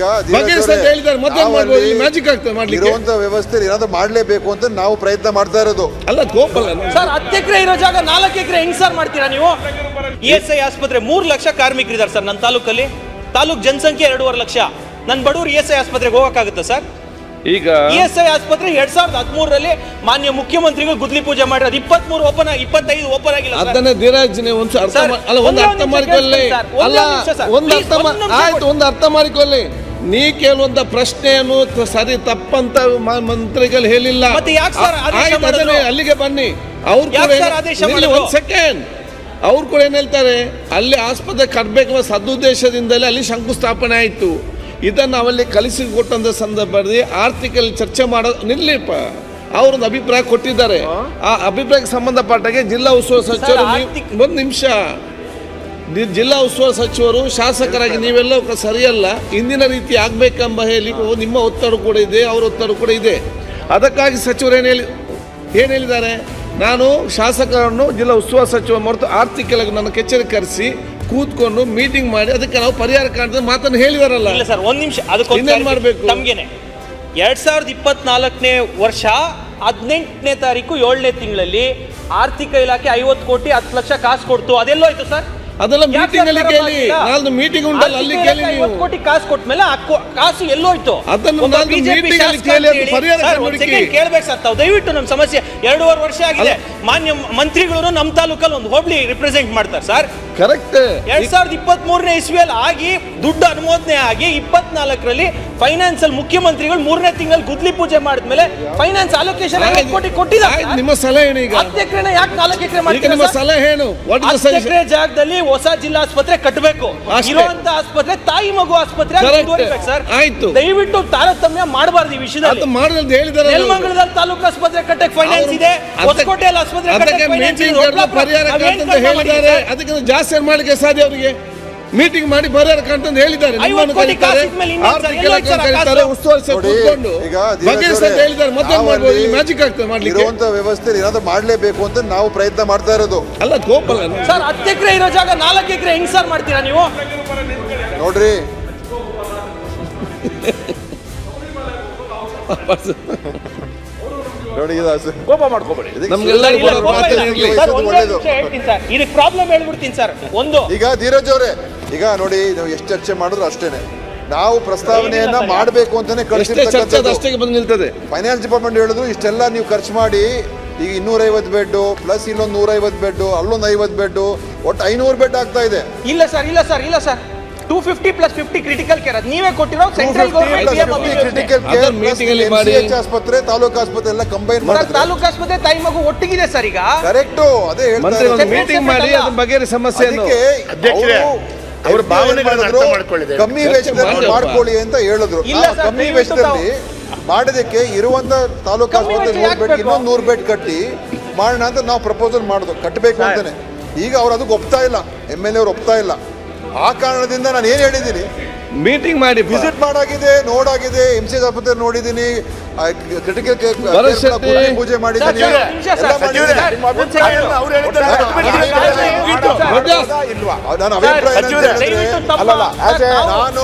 ಈಗ ಅಂತ ಹೇಳಿದ್ದಾರೆ. ಮತ್ತೆ ಏನ್ ಮಾಡ್ಬೋದು? ಇಲ್ಲಿ ಮ್ಯಾಜಿಕ್ ಆಗ್ತದೆ ಮಾಡ್ಲಿಕ್ಕೆ. ಇರುವಂತ ವ್ಯವಸ್ಥೆ ಏನಾದ್ರೂ ಮಾಡ್ಲೇಬೇಕು ಅಂತ ನಾವು ಪ್ರಯತ್ನ ಮಾಡ್ತಾ ಇರೋದು. ಅಲ್ಲ ಕೋಪ ಅಲ್ಲ ಸರ್ ಹತ್ತು ಎಕರೆ ಇರೋ ಜಾಗ ನಾಲ್ಕು ಎಕರೆ ಹೆಂಗ್ ಸರ್ ಮಾಡ್ತೀರಾ ನೀವು? ಇ ಎಸ್ ಐ ಆಸ್ಪತ್ರೆ ಮೂರು ಲಕ್ಷ ಕಾರ್ಮಿಕರಿದ್ದಾರೆ ಸರ್ ನನ್ನ ತಾಲೂಕಲ್ಲಿ. ತಾಲೂಕ್ ಜನಸಂಖ್ಯೆ ಎರಡೂವರೆ ಲಕ್ಷ. ನನ್ನ ಬಡವರು ಇ ಎಸ್ ಐ ಆಸ್ಪತ್ರೆಗೆ ಹೋಗಕ್ಕಾಗುತ್ತಾ ಸರ್? ಈಗ ಇ ಎಸ್ ಐ ಆಸ್ಪತ್ರೆ ಎರಡ್ ಸಾವಿರದ ಹದಿಮೂರರಲ್ಲಿ ಮಾನ್ಯ ಮುಖ್ಯಮಂತ್ರಿಗಳು ಗುದ್ಲಿ ಪೂಜೆ ಮಾಡಿರೋದು ಇಪ್ಪತ್ಮೂರು ಓಪನ್ ಇಪ್ಪತ್ತೈದು ಓಪನ್ ಆಗಿಲ್ಲ ಸರ್. ಅದನ್ನ ಧೀರಾಜ್ ಒಂದು ಅರ್ಥ ಅಲ್ಲ ಒಂದು ಅರ್ಥ ಮಾಡಿಕೊಳ್ಳಿ. ಅಲ್ಲ ಒಂದು ಸರ್. ಒಂದು Please, ಅರ್ಥ ಆಯ್ತು ಒಂದು ಅರ್ಥ ಮಾಡಿಕೊಳ್ಳಿ. ನೀ ಕೇಳುವಂತ ಪ್ರಶ್ನೆಯನ್ನು ಸರಿ ತಪ್ಪಂತ ಮಂತ್ರಿಗಳು ಹೇಳಿಲ್ಲ. ಅಲ್ಲಿಗೆ ಬನ್ನಿ. ಅವ್ರು ಒಂದ್ ಸೆಕೆಂಡ್ ಅವ್ರು ಕೂಡ ಏನ್ ಹೇಳ್ತಾರೆ? ಅಲ್ಲಿ ಆಸ್ಪತ್ರೆ ಕಟ್ಬೇಕು ಸದುದ್ದೇಶದಿಂದಲೇ ಅಲ್ಲಿ ಶಂಕುಸ್ಥಾಪನೆ ಆಯಿತು. ಇದನ್ನು ಅವಲ್ಲಿ ಕಲಿಸಿಕೊಟ್ಟಂತ ಸಂದರ್ಭದಲ್ಲಿ ಆರ್ಥಿಕಲ್ಲಿ ಚರ್ಚೆ ಮಾಡೋ ನಿಲ್ಲಿಪ್ಪ ಅವ್ರೊಂದು ಅಭಿಪ್ರಾಯ ಕೊಟ್ಟಿದ್ದಾರೆ. ಆ ಅಭಿಪ್ರಾಯಕ್ಕೆ ಸಂಬಂಧಪಟ್ಟಾಗೆ ಜಿಲ್ಲಾ ಉಸ್ತುವಾರಿ ಸಚಿವರು ಒಂದು ನಿಮಿಷ. ಜಿಲ್ಲಾ ಉಸ್ತುವಾರಿ ಸಚಿವರು ಶಾಸಕರಾಗಿ ನೀವೆಲ್ಲ ಸರಿಯಲ್ಲ. ಇಂದಿನ ರೀತಿ ಆಗ್ಬೇಕೆಂಬ ಹೇಳಿ ನಿಮ್ಮ ಒತ್ತಡ ಕೂಡ ಇದೆ ಅವರ ಒತ್ತಡ ಕೂಡ ಇದೆ. ಅದಕ್ಕಾಗಿ ಸಚಿವರು ಏನು ಹೇಳಿ ಏನು ಹೇಳಿದ್ದಾರೆ? ನಾನು ಶಾಸಕರನ್ನು ಜಿಲ್ಲಾ ಉಸ್ತುವಾರಿ ಸಚಿವ ಮರೆತು ಆರ್ಥಿಕ ನನ್ನ ಕಚೇರಿ ಕರೆಸಿ ಕೂತ್ಕೊಂಡು ಮೀಟಿಂಗ್ ಮಾಡಿ ಅದಕ್ಕೆ ನಾವು ಪರಿಹಾರ ಕಾಣ್ತದೆ ಮಾತನ್ನು ಹೇಳಿದಾರಲ್ಲ. ಸರ್ ಒಂದು ನಿಮಿಷ. ಅದಕ್ಕೆ ಇನ್ನೇನ್ ಮಾಡ್ಬೇಕು? ಎರಡ್ ಸಾವಿರದ ಇಪ್ಪತ್ನಾಲ್ಕನೇ ವರ್ಷ ಹದಿನೆಂಟನೇ ತಾರೀಕು ಏಳನೇ ತಿಂಗಳಲ್ಲಿ ಆರ್ಥಿಕ ಇಲಾಖೆ ಐವತ್ತು ಕೋಟಿ ಹತ್ತು ಲಕ್ಷ ಕಾಸು ಕೊಡ್ತು. ಅದೆಲ್ಲೋಯ್ತು ಸರ್? ಅದೆಲ್ಲ ಮೀಟಿಂಗ್ ಅಲ್ಲಿ ಕೇಳಿ? ನಾಲ್ದು ಮೀಟಿಂಗ್ ಉಂಟಲ್ಲ ಅಲ್ಲಿ ಕೇಳಿ ನೀವು. 50 ಕೋಟಿ ಕಾಸು ಕೊಟ್ಮೇಲೆ ಆ ಕಾಸು ಎಲ್ಲೋಯ್ತು. ಅದನ್ನು ನಾಲ್ದು BJP ಅಲ್ಲಿ ಕೇಳಿ ಅದು ಪರಿಹಾರ ಕಂಡುಹುಡುಕಿ. ಕೇಳ್ಬೇಕು ಸರ್ ತಾವು ದಯವಿಟ್ಟು ನಮ್ಮ ಸಮಸ್ಯೆ ಎರಡೂವರೆ ವರ್ಷ ಆಗಿದೆ. ಮಾನ್ಯ ಮಂತ್ರಿಗಳು ನಮ್ಮ ತಾಲೂಕಲ್ಲಿ ಒಂದು ಹೋಬಳಿ ರಿಪ್ರೆಸೆಂಟ್ ಮಾಡ್ತಾರೆ ಸರ್. ಕರೆಕ್ಟ್ ಎರಡ್ ಸಾವಿರದ ಇಪ್ಪತ್ತ್ ಮೂರನೇ ಇಸ್ವಿಯಲ್ಲಿ ಆಗಿ ದುಡ್ಡು ಅನುಮೋದನೆ ಆಗಿ ಇಪ್ಪತ್ನಾಲ್ಕರಲ್ಲಿ ಫೈನಾನ್ಸ್ ಅಲ್ಲಿ ಮುಖ್ಯಮಂತ್ರಿಗಳು ಮೂರನೇ ತಿಂಗಳು ಗುದ್ಲಿ ಪೂಜೆ ಮಾಡಿದ್ಮೇಲೆ ಫೈನಾನ್ಸ್ ಅಲೋಕೇಶನ್ ಕೋಟಿ ಕೊಟ್ಟಿದ್ದಾರೆ ನಿಮ್ಮ ಸಲಹೆ ಏನು ಈಗ? ಹತ್ತು ಎಕರೆ ಯಾಕೆ ನಾಲ್ಕು ಎಕರೆ ಈಗ ನಿಮ್ಮ ಸಲಹೆ ಏನು? ಹತ್ತು ಎಕರೆ ಜಾಗದಲ್ಲಿ ಹೊಸ ಜಿಲ್ಲಾ ಆಸ್ಪತ್ರೆ ಕಟ್ಟಬೇಕು. ಇರುವಂತ ಆಸ್ಪತ್ರೆ ತಾಯಿ ಮಗು ಆಸ್ಪತ್ರೆ ಸರ್. ಆಯ್ತು. ದಯವಿಟ್ಟು ತಾರತಮ್ಯ ಮಾಡಬಾರ್ದು ಈ ವಿಷಯದಲ್ಲಿ. ಅಂತ ಹೇಳಿದಾರೆ ನೆಲಮಂಗಲದಲ್ಲಿ ತಾಲೂಕು ಆಸ್ಪತ್ರೆ ಕಟ್ಟಕ್ಕೆ ಫೈನಾನ್ಸ್ ಇದೆ. ಹೊಸಕೋಟೆಯಲ್ಲಿ ಆಸ್ಪತ್ರೆ ಕಟ್ಟಕ್ಕೆ ಫೈನಾನ್ಸ್ ಇದೆ. ಪರಿಹಾರ ಹೇಳಿದ್ದಾರೆ. ಅದಕ್ಕೆ ಜಾಸ್ತಿ ಮಾಡ್ಲಿಕ್ಕೆ ಸಾಧ್ಯ ಅವರಿಗೆ? ಮೀಟಿಂಗ್ ಮಾಡಿ ಕಾಣ್ತಂತ ಹೇಳಿದ್ದಾರೆ. ಮ್ಯಾಜಿಕ್ ಆಗ್ತದೆ ಮಾಡ್ಲಿಕ್ಕೆ. ಇರುವಂತ ವ್ಯವಸ್ಥೆ ಏನಾದ್ರು ಮಾಡ್ಲೇಬೇಕು ಅಂತ ನಾವು ಪ್ರಯತ್ನ ಮಾಡ್ತಾ ಇರೋದು. ಅಲ್ಲ ಕೋಪ ಅಲ್ಲ ಸರ್ ಹತ್ತು ಎಕರೆ ಇರೋ ಜಾಗ ನಾಲ್ಕು ಎಕರೆ ಹೆಂಗ್ ಸರ್ ಮಾಡ್ತೀರಾ ನೀವು? ನೋಡ್ರಿ. ಕೋಪ ಮಾಡ್ಕೋಬೇಡಿ. ಇದಕ್ಕೆ ಪ್ರಾಬ್ಲಮ್ ಹೇಳ್ಬಿಡ್ತೀನಿ ಸರ್. ಒಂದು. ಈಗ ಧೀರಜ್ ಅವರೇ ಈಗ ನೋಡಿ ನಾವು ಎಷ್ಟು ಚರ್ಚೆ ಮಾಡಿದ್ರು ಅಷ್ಟೇನೆ. ನಾವು ಪ್ರಸ್ತಾವನೆಯನ್ನ. ಮಾಡಬೇಕು ಅಂತಾನೆ ಎಷ್ಟೇ ಚರ್ಚೆ ಅದು ಬಂದು ನಿಲ್ತದೆ. ಫೈನಾನ್ಸ್ ಡಿಪಾರ್ಟ್ಮೆಂಟ್ ಹೇಳಿದ್ರು ಇಷ್ಟೆಲ್ಲ ನೀವು ಖರ್ಚು ಮಾಡಿ ಈಗ ಇನ್ನೂರೈವತ್ತು ಬೆಡ್ಡು ಪ್ಲಸ್ ಇಲ್ಲೊಂದು ನೂರೈವತ್ತು ಬೆಡ್ಡು ಅಲ್ಲೊಂದು ಐವತ್ತು ಬೆಡ್ಡು ಒಟ್ಟು ಐನೂರು ಬೆಡ್ ಆಗ್ತಾ ಇದೆ. ಇಲ್ಲ ಸರ್ ಇಲ್ಲ ಸರ್ ಇಲ್ಲ sir. Two fifty plus fifty critical care ನೀವೇ ಕೊಟ್ಟಿರೋ ಸೆಂಟ್ರಲ್ ಗೌರ್ಮೆಂಟ್ ಕ್ರಿಟಿಕಲ್ ಮಾಡಿ. ಆಸ್ಪತ್ರೆ ತಾಲೂಕು ಆಸ್ಪತ್ರೆ ಎಲ್ಲ ಕಂಬೈನ್ ಮಾಡಿ ತಾಲೂಕು ಆಸ್ಪತ್ರೆ ತಾಯಿ ಮಗು ಒಟ್ಟಿಗಿದೆ ಸರ್ ಈಗ. ಕರೆಕ್ಟ್ ಅದೇ ಹೇಳ್ತಾ ಮಂತ್ರಿ ಒಂದು ಇರೋದು. ಮೀಟಿಂಗ್ ಮಾಡಿ ಅದ್ರ ಬಗ್ಗೆ ಸಮಸ್ಯೆ ಅದಕ್ಕೆ ಅಧ್ಯಕ್ಷರೇ, ಅವ್ರು ಭಾವನೆಗಳನ್ನು ಅರ್ಥ ಮಾಡ್ಕೊಳ್ಳಿದೆ. ಕಮ್ಮಿ ವೆಚ್ಚದಲ್ಲಿ. ಮಾಡ್ಕೊಳ್ಳಿ ಅಂತ ಹೇಳಿದ್ರು. ಇಲ್ಲ ಕಮ್ಮಿ ವೆಚ್ಚದಲ್ಲಿ ಮಾಡೋದಕ್ಕೆ ಇರುವಂತ ತಾಲೂಕು ಆಸ್ಪತ್ರೆ ನೂರು ಬೆಡ್ ಇನ್ನೊಂದು ನೂರು ಬೆಡ್ ಕಟ್ಟಿ ಮಾಡೋಣ ಅಂತ ನಾವು ಪ್ರಪೋಸಲ್ ಮಾಡಿದ್ವು ಕಟ್ಟಬೇಕು ಅಂತಾನೆ. ಈಗ ಅವ್ರು ಅದಕ್ಕೆ ಒಪ್ತಾ ಇಲ್ಲ. ಎಂ ಎಲ್ ಎ ಅವ್ರು ಒಪ್ತಾ ಇಲ್ಲ. ಆ ಕಾರಣದಿಂದ ನಾನು ಏನು ಹೇಳಿದ್ದೀನಿ? ಮೀಟಿಂಗ್ ಮಾಡಿ ವಿಸಿಟ್ ಮಾಡಾಗಿದೆ ನೋಡಾಗಿದೆ ಎಂ ಸಿ ಆಸ್ಪತ್ರೆ ನೋಡಿದ್ದೀನಿ. ಕ್ರಿಟಿಕಲ್. ಪೂಜೆ ಮಾಡಿದ್ದೀನಿ. ರಜಾಸ್. ಇಲ್ವಾ ನನ್ನ ಅಭಿಪ್ರಾಯ ಸಚಿವರೇ, ಅಲ್ಲಲ್ಲ, ನಾನು.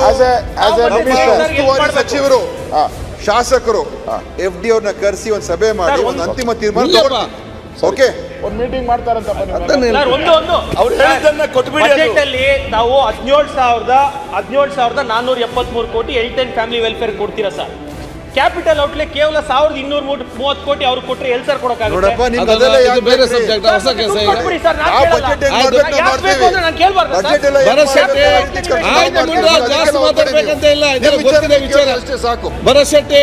ಉಸ್ತುವಾರಿ. ಶಾಸಕರು ಎಫ್ ಡಿ ಅವ್ರನ್ನ ಕರೆಸಿ ಒಂದು ಸಭೆ ಮಾಡಿ ಒಂದು ಅಂತಿಮ ತೀರ್ಮಾನ. ಓಕೆ ಒಂದು ಮೀಟಿಂಗ್ ಮಾಡ್ತಾರಂತ ಒಂದು ಒಂದು ಅವ್ರು ಹೇಳಿದ್ದನ್ನ ಕೊಟ್ಬಿಡಿ ಬಜೆಟ್ ಅಲ್ಲಿ ತಾವು ಹದಿನೇಳು ಸಾವಿರದ ಹದಿನೇಳು ಸಾವಿರದ ನಾನ್ನೂರ ಎಪ್ಪತ್ಮೂರು ಕೋಟಿ ಹೆಲ್ತ್ ಅಂಡ್ ಫ್ಯಾಮಿಲಿ ವೆಲ್ಫೇರ್ ಕೊಡ್ತೀರಾ ಸರ್ ಕ್ಯಾಪಿಟಲ್ ಔಟ್ಲೆ ಕೇವಲ ಸಾವಿರದ ಇನ್ನೂರ ಮೂವತ್ತು ಕೋಟಿ ಅವ್ರು ಕೊಟ್ಟರೆ ಎಲ್ಲಿ ಸರ್ ಕೊಡೋಕ್ಕಾಗುತ್ತೆ ನೋಡಪ್ಪ ಅದೆಲ್ಲ ಯಾಕೆ ಬೇರೆ ಬೇಕ್ರಿ? ಸಬ್ಜೆಕ್ಟ್ ಹೊಸ ಕೆಲಸ ಈಗ ಕೊಟ್ಬಿಡಿ ಸರ್, ನಾನ್ ಯಾವ ಕೇಳಲ್ಲ. ಬಜೆಟ್ ಹೆಂಗ್ ಆಯ್ತು. ಮಾಡ್ಬೇಕು ನಾವು ಯಾಕ್ ಬೇಕು ಮಾಡ್ತೀವಿ ಅಂದ್ರೆ ನಾನು ಕೇಳ್ಬಾರ್ದಾ ಸರ್? ಬಜೆಟ್ ಎಲ್ಲ ಭರತ್ ಶೆಟ್ಟಿ ಆಯ್ತು ಮುಂದೆ ಜಾಸ್ತಿ ಮಾತಾಡ್ಬೇಕಂತ ಇಲ್ಲ ಇದೆಲ್ಲ ಗೊತ್ತಿದೆ ವಿಚಾರ ಅಷ್ಟೇ ಸಾಕು ಭರತ್ ಶೆಟ್ಟಿ